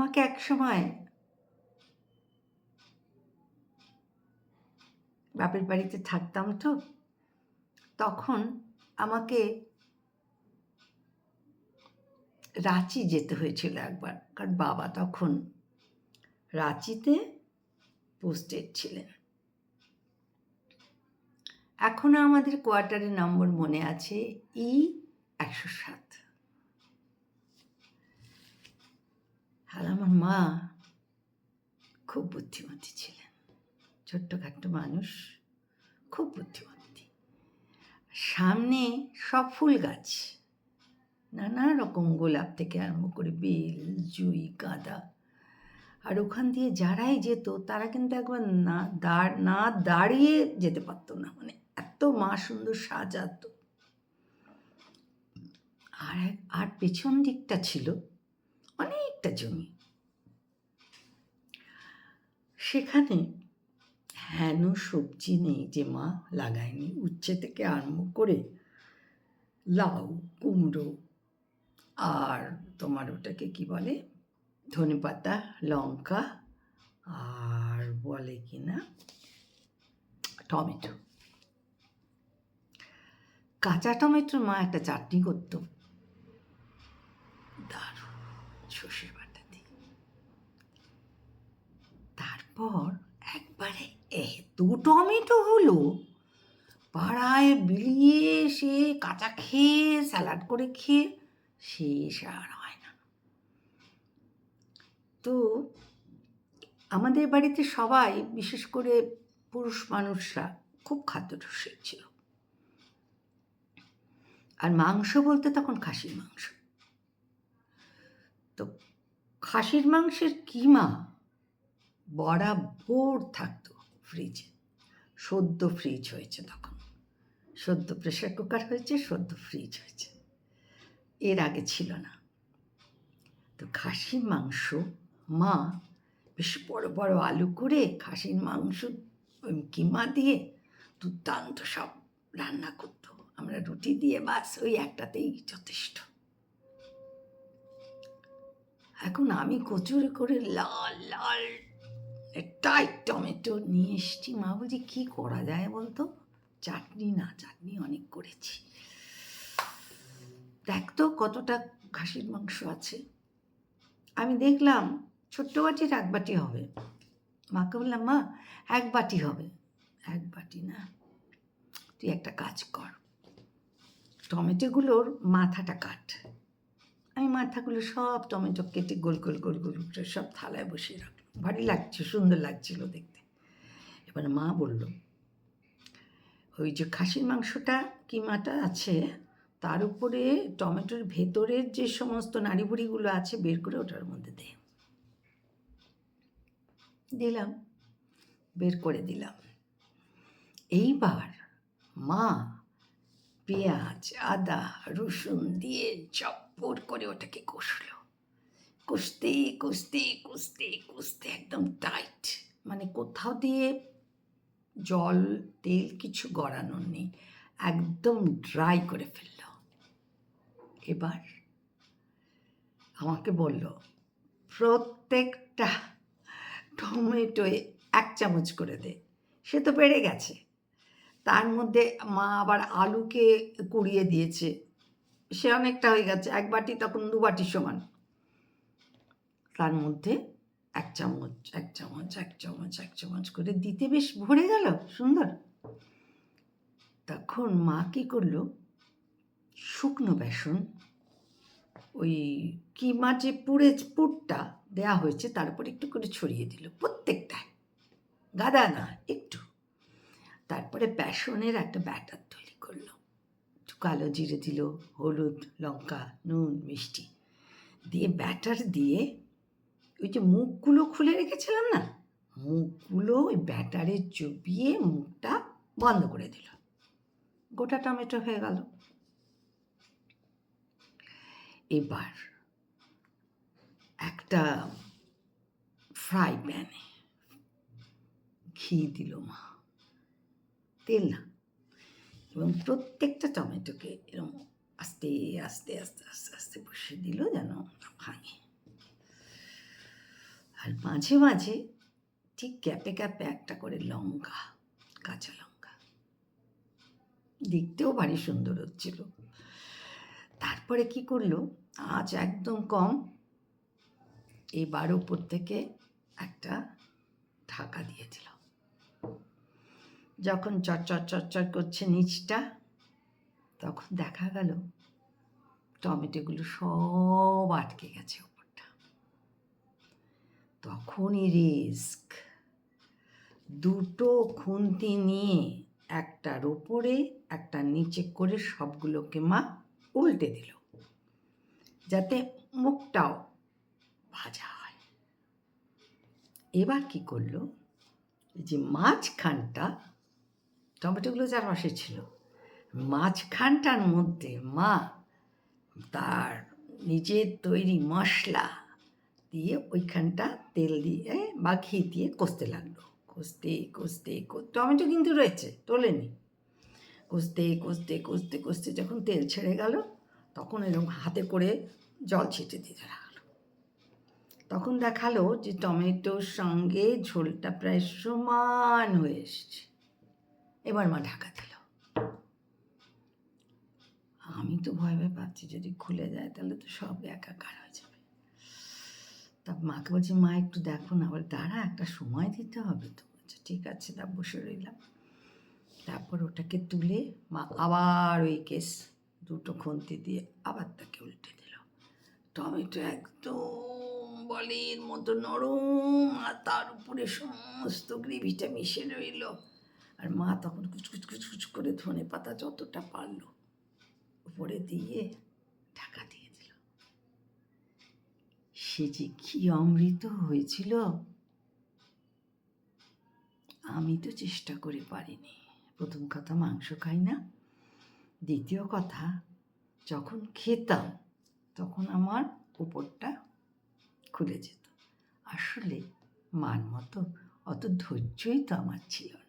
আমাকে এক সময় বাপের বাড়িতে থাকতাম তো, তখন আমাকে রাঁচি যেতে হয়েছিল একবার, কারণ বাবা তখন রাঁচিতে পোস্টেড ছিলেন। এখনও আমাদের কোয়ার্টারের নম্বর মনে আছে, ই একশো সাত। আর আমার মা খুব বুদ্ধিমতী ছিলেন। ছোট্টখাট্ট মানুষ, খুব বুদ্ধিমতী। সামনে সব ফুল গাছ, নানা রকম গোলাপ থেকে আরম্ভ করে বেল, জুই, গাঁদা। আর ওখান দিয়ে যারাই যেত, তারা কিন্তু একবার না দাঁড়, না দাঁড়িয়ে যেতে পারতো না। মানে এত মা সুন্দর সাজাতো। আর আর পেছন দিকটা ছিল অনেকটা জমি। সেখানে হেন সবজি নেই যে মা লাগায়নি। উচ্ছে থেকে আরম্ভ করে লাউ, কুমড়ো আর তোমার ওটাকে কি বলে? ধনেপাতা লঙ্কা আর বলে কি না? টমেটো। কাঁচা টমেটোর মা একটা চাটনি করতো। দারুণ সর্ষের বাটা দিয়ে তারপর একবারে এত টমেটো হলো। পাড়ায় বিলিয়ে সে কাঁচা খেয়ে, স্যালাড করে খেয়ে শেষ আর হয় না। তো আমাদের বাড়িতে সবাই, বিশেষ করে পুরুষ মানুষরা, খুব খাদ্য রসিক ছিল। আর মাংস বলতে তখন খাসির মাংস। তো খাসির মাংসের কিমা বরাবর থাকতো ফ্রিজে সদ্য ফ্রিজ হয়েছে তখন। সদ্য প্রেশার কুকার হয়েছে, সদ্য ফ্রিজ হয়েছে। এর আগে ছিল না। তো খাসির মাংস, মা বেশ বড় বড় আলু করে খাসির মাংস কিমা দিয়ে দুর্দান্ত সব রান্না করতো। আমরা রুটি দিয়ে বাস, ওই একটাতেই যথেষ্ট। এখন আমি কচুরি করে লাল লাল টাইট টমেটো নিয়ে এসছি। মা বলছি, কী করা যায় বলতো? চাটনি না, চাটনি অনেক করেছি। দেখ তো কতটা খাসির মাংস আছে। আমি দেখলাম ছোট্ট বাটির এক বাটি হবে। মাকে বললাম, মা, এক বাটি হবে। এক বাটি না। তুই একটা কাজ কর। টমেটোগুলোর মাথাটা কাট। আমি মাথাগুলো সব টমেটো কেটে গোল গোল গোল গোল সব থালায় বসিয়ে রাখলাম ভারী লাগছে, সুন্দর লাগছিল দেখতে। এবার মা বলল, ওই যে খাসির মাংসটা কিমাটা আছে, তার উপরে টমেটোর ভেতরের যে সমস্ত নাড়িবুড়িগুলো আছে, বের করে ওটার মধ্যে দে। দিলাম, বের করে দিলাম। এইবার মা পেঁয়াজ, আদা, রসুন দিয়ে চপ্পর করে ওটাকে কষলো। কষতে কষতে কষতে কষতে একদম টাইট মানে কোথাও দিয়ে জল, তেল কিছু গড়ানোর নেই। একদম ড্রাই করে ফেলল। এবার আমাকে বলল, প্রত্যেকটা টমেটোয় এক চামচ করে দে। সে তো বেড়ে গেছে। তার মধ্যে মা আবার আলুকে কুড়িয়ে দিয়েছে। সে অনেকটা হয়ে গেছে। এক বাটি তখন দু বাটি সমান। তার মধ্যে এক চামচ এক চামচ এক চামচ এক চামচ করে দিতে বেশ ভরে গেল, সুন্দর। তখন মা কী করল? শুকনো বেসন, ওই কিমা যে পুড়ে, পুরটা দেয়া হয়েছে, তার উপর একটু করে ছড়িয়ে দিল প্রত্যেকটায় গাদা না, একটু। তারপরে বেসনের একটা ব্যাটার তৈরি করল। একটু কালো জিরে দিল, হলুদ, লঙ্কা, নুন, মিষ্টি। দিয়ে ব্যাটার দিয়ে ওই যে মুখগুলো খুলে রেখেছিলাম না, মুখগুলো ওই ব্যাটারে চুপিয়ে মুখটা বন্ধ করে দিল। গোটা টমেটো হয়ে গেল। এবার একটা ফ্রাই প্যানে ঘি দিল মা। তেল না। এবং প্রত্যেকটা টমেটোকে এরকম আস্তে আস্তে আস্তে আস্তে আস্তে বসিয়ে দিল যেন ভাঙে। আর মাঝে মাঝে ঠিক ক্যাপে ক্যাপে একটা করে লঙ্কা, কাঁচা লঙ্কা। দেখতেও ভারী সুন্দর হচ্ছিল। তারপরে কি করল? আজ একদম কম। এবার উপর থেকে একটা ঢাকা দিয়ে দিল। যখন চটচট চটচট করছে নিচটা, তখন দেখা গেল টমেটোগুলো সব আটকে গেছে তখনই রিস্ক। দুটো খুন্তি নিয়ে একটার ওপরে, একটা নিচে করে সবগুলোকে মা উল্টে দিল, যাতে মুখটাও ভাজা হয়। এবার কি করল? যে মাঝখানটা, টমেটোগুলো যার পাশে ছিল, মাঝখানটার মধ্যে মা তার নিজের তৈরি মশলা দিয়ে ওইখানটা তেল দিয়ে বা ঘি দিয়ে কষতে লাগল। কষতে কষতে টমেটো কিন্তু রয়েছে, তোলেনি। কষতে কষতে কষতে কষতে যখন তেল ছেড়ে গেল, তখন এরকম হাতে করে জল ছিটে দিতে লাগল। তখন দেখাল যে টমেটোর সঙ্গে ঝোলটা প্রায় সমান হয়ে এসছে। এবার মা ঢাকা দিল। আমি তো ভয় ভয় পাচ্ছি, যদি খুলে যায় তাহলে তো সব একাকার হয়ে যাবে। তা মাকে বলছি, মা, একটু দেখো না। বলে, দাঁড়া, একটা সময় দিতে হবে তো। বলছে ঠিক আছে, তা বসে রইলাম। তারপর ওটাকে তুলে মা আবার ওই কেস দুটো খুন্তি দিয়ে আবার তাকে উল্টে দিল। টমেটো একদম বলের মতো নরম, আর তার উপরে সমস্ত গ্রেভিটা মিশে রইল। আর মা তখন কুচকুচ কুচকুচ করে ধনে পাতা যতটা পারল উপরে দিয়ে ঢাকা দিয়ে দিল সে যে কি অমৃত হয়েছিল, আমি তো চেষ্টা করে পারিনি। প্রথম কথা মাংস খাই না। দ্বিতীয় কথা, যখন খেতাম, তখন আমার উপরটা খুলে যেত। আসলে মান মতো অত ধৈর্যই তো আমার ছিল